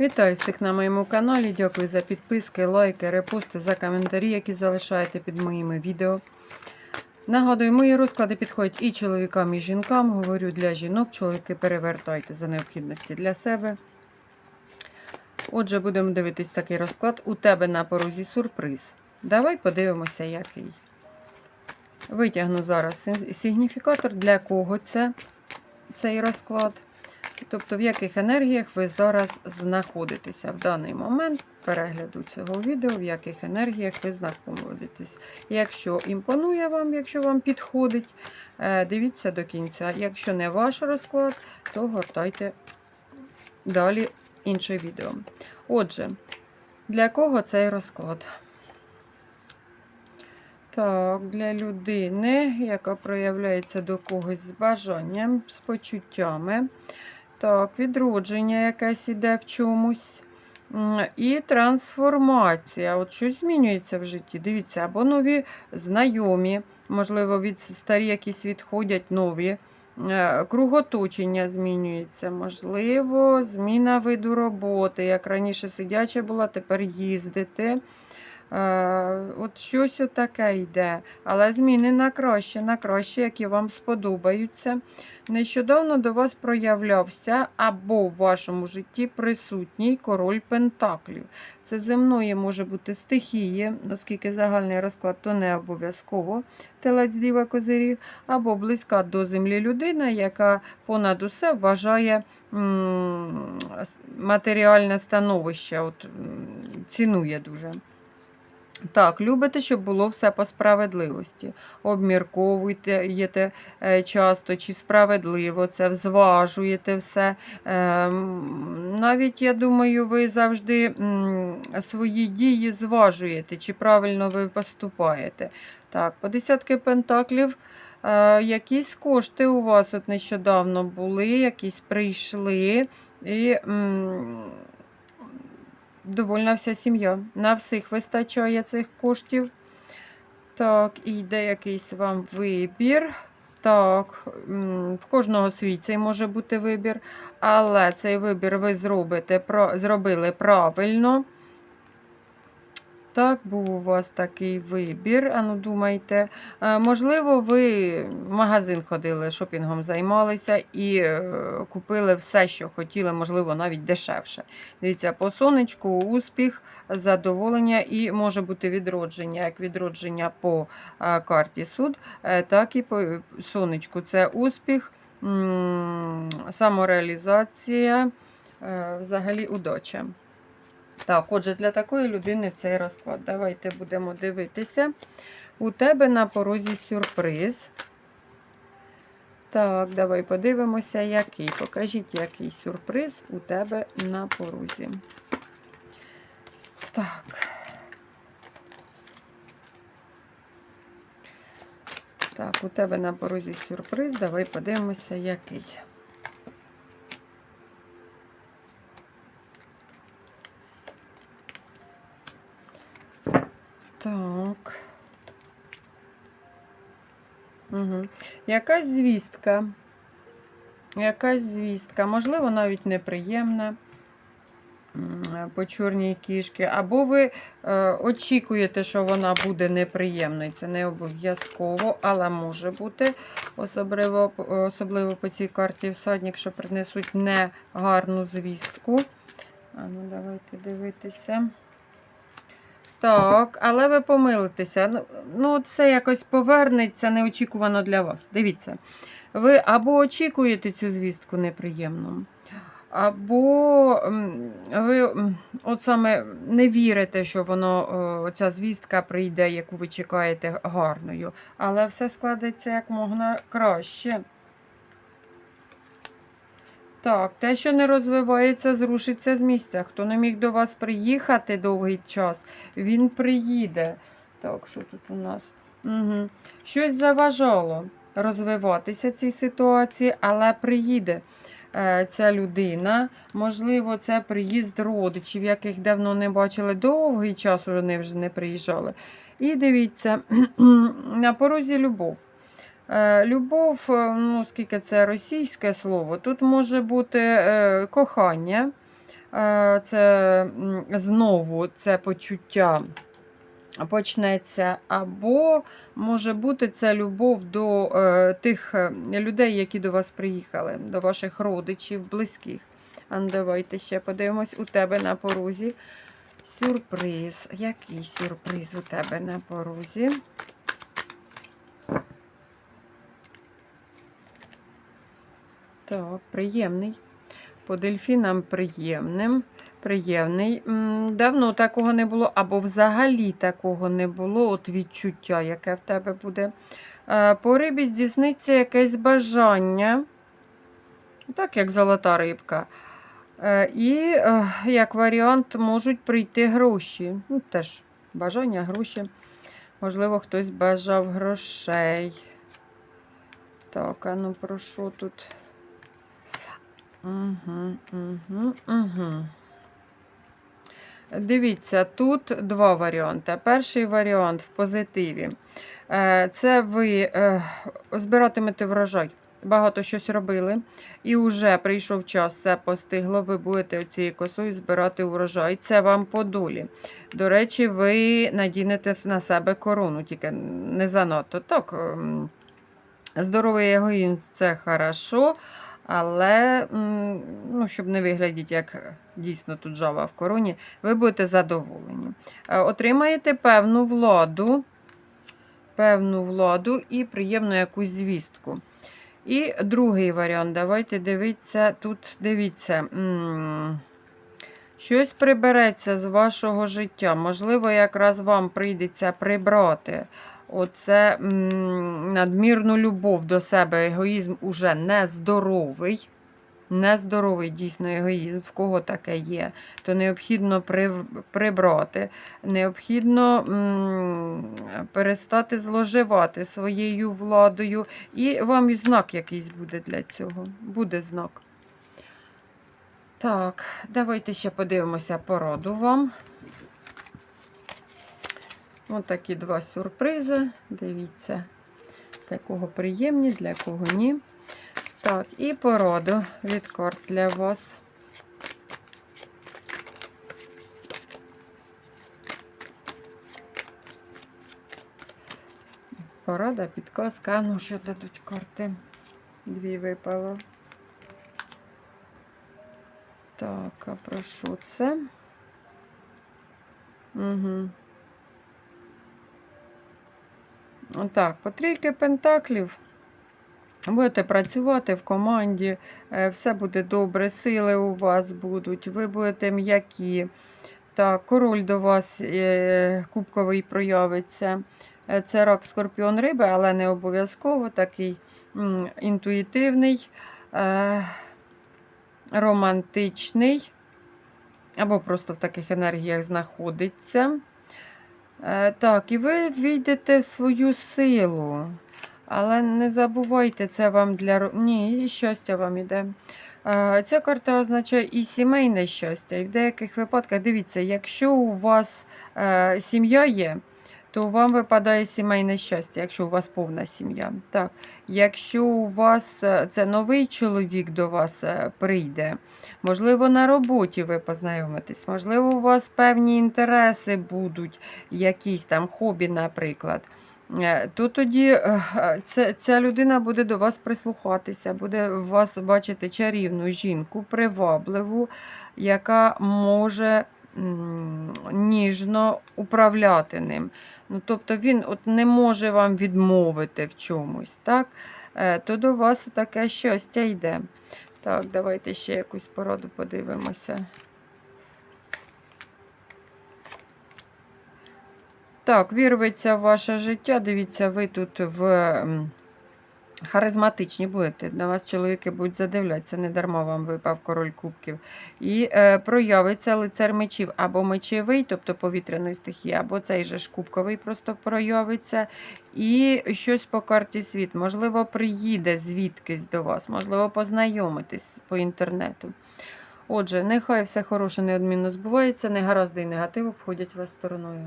Вітаю всіх на моєму каналі. Дякую за підписки, лайки, репости, за коментарі, які залишаєте під моїми відео. Нагадую, мої розклади підходять і чоловікам, і жінкам. Говорю для жінок, чоловіки перевертайте за необхідності для себе. Отже, будемо дивитись такий розклад. У тебе на порозі сюрприз. Давай подивимося, який. Витягну зараз сигніфікатор, для кого це цей розклад. Тобто, в яких енергіях ви зараз знаходитеся в даний момент перегляду цього відео, в яких енергіях ви знаходитесь. Якщо імпонує вам, якщо вам підходить, е, дивіться до кінця. Якщо не ваш розклад, то гортайте далі інше відео. Отже, для кого цей розклад? Так, для людини, яка проявляється до когось з бажанням, з почуттями. Так, відродження якесь іде в чомусь. І трансформація. От щось змінюється в житті. Дивіться, або нові знайомі, можливо, від старі якісь відходять нові. Е, Круготочення змінюється, можливо, зміна виду роботи. Як раніше сидяча була, тепер їздити. Е, От щось таке йде. Але зміни на краще, на краще, які вам сподобаються. Нещодавно до вас проявлявся або в вашому житті присутній король Пентаклів. Це земної може бути стихії, оскільки загальний розклад то не обов'язково телець діва козирів, або близька до землі людина, яка понад усе вважає матеріальне становище, от, цінує дуже. Так, любите, щоб було все по справедливості. Обмірковуєте е, часто, чи справедливо це, взважуєте все. Ем, Навіть, я думаю, ви завжди свої дії зважуєте, чи правильно ви поступаєте. Так, по десятки пентаклів. е, Якісь кошти у вас от нещодавно були, якісь прийшли. І довольна вся сім'я. На всіх вистачає цих коштів. Так, і йде якийсь вам вибір. Так, в кожного свій цей може бути вибір, але цей вибір ви зробите, зробили правильно. Так, був у вас такий вибір. Ану, думайте. Е, Можливо, ви в магазин ходили, шопінгом займалися і е, купили все, що хотіли, можливо, навіть дешевше. Дивіться, по сонечку успіх, задоволення і може бути відродження, як відродження по е, карті суд, так і по сонечку. Це успіх, самореалізація, взагалі удача. Так, отже, для такої людини цей розклад. Давайте будемо дивитися. У тебе на порозі сюрприз. Так, давай подивимося, який. Покажіть, який сюрприз у тебе на порозі. Так. Так, у тебе на порозі сюрприз. Давай подивимося, який. Якась звістка. Якась звістка, можливо, навіть неприємна по чорній кішки. Або ви е, очікуєте, що вона буде неприємною. Це не обов'язково, але може бути, особливо, особливо по цій карті всадник, що принесуть негарну звістку. А ну, давайте дивитися. Так, але ви помилитеся. Ну, Ну, це якось повернеться неочікувано для вас. Дивіться, ви або очікуєте цю звістку неприємну, або ви от саме не вірите, що воно, ця звістка прийде, яку ви чекаєте гарною. Але все складеться як можна краще. Так, те, що не розвивається, зрушиться з місця. Хто не міг до вас приїхати довгий час, він приїде. Так, що тут у нас? Угу. Щось заважало розвиватися цій ситуації, але приїде е, ця людина. Можливо, це приїзд родичів, яких давно не бачили. Довгий час вони вже не приїжджали. І дивіться, на порозі любов. Е, Любов, е, ну, оскільки це російське слово, тут може бути е, кохання, це знову це почуття почнеться, або може бути це любов до тих людей, які до вас приїхали, до ваших родичів, близьких. А ну, давайте ще подивимось у тебе на порозі. Сюрприз. Який сюрприз у тебе на порозі? Так, приємний. По дельфінам приємним. Приємний. Давно такого не було, або взагалі такого не було. От відчуття, яке в тебе буде. Е, По рибі здійсниться якесь бажання. Так, як золота рибка. Е, І е, як варіант можуть прийти гроші. Ну, теж бажання, гроші. Можливо, хтось бажав грошей. Так, а ну про що тут? Угу. Дивіться, тут два варіанти. Перший варіант в позитиві. Е, Це ви е, збиратимете врожай. Багато щось робили, і вже прийшов час, все постигло. Ви будете оцією косою збирати урожай. Це вам по долі. До речі, ви надінете на себе корону, тільки не занадто. Так, ем, здоровий егоїзм це хорошо, але ну, щоб не виглядіти, як дійсно тут жаба в короні, ви будете задоволені. Е, Отримаєте певну владу, певну владу і приємну якусь звістку. І другий варіант. Давайте дивіться, тут дивіться. Щось прибереться з вашого життя. Можливо, якраз вам прийдеться прибрати оце м, надмірну любов до себе. Егоїзм уже нездоровий. Нездоровий дійсно егоїзм, в кого таке є, то необхідно прибрати, необхідно м, перестати зловживати своєю владою, і вам знак якийсь буде для цього. Буде знак. Так, давайте ще подивимося породу вам. Ось такі два сюрпризи. Дивіться, для кого приємні, для кого ні. Так, і породу від карт для вас. Порада, підказка. Ну, що дадуть карти? Дві випало. Так, а про що це? Угу. Так, по трійки пентаклів. Будете працювати в команді, е, все буде добре, сили у вас будуть, ви будете м'які. Так, король до вас е, кубковий проявиться. Е, Це рак скорпіон риби, але не обов'язково такий інтуїтивний, романтичний, або просто в таких енергіях знаходиться. Е, Так, і ви війдете в свою силу. Але не забувайте, це вам для Ні, і щастя вам іде. Е, Ця карта означає і сімейне щастя. І в деяких випадках, дивіться, якщо у вас е, сім'я є, то вам випадає сімейне щастя, якщо у вас повна сім'я. Так, якщо у вас е, це новий чоловік до вас е, прийде, можливо, на роботі ви познайомитесь, можливо, у вас певні інтереси будуть, якісь там хобі, наприклад. Е, То тоді ця, людина буде до вас прислухатися, буде вас бачити чарівну жінку, привабливу, яка може ніжно управляти ним. Ну, тобто він от не може вам відмовити в чомусь, так? Е, то до вас таке щастя йде. Так, давайте ще якусь пораду подивимося. Так, вірветься в ваше життя. Дивіться, ви тут в харизматичні будете. На вас чоловіки будуть задивлятися, не дарма вам випав король кубків. І е, проявиться лицар мечів або мечевий, тобто повітряної стихії, або цей же ж кубковий просто проявиться. І щось по карті світ. Можливо, приїде звідкись до вас, можливо, познайомитись по інтернету. Отже, нехай все хороше неодмінно збувається, негаразди і негатив обходять вас стороною.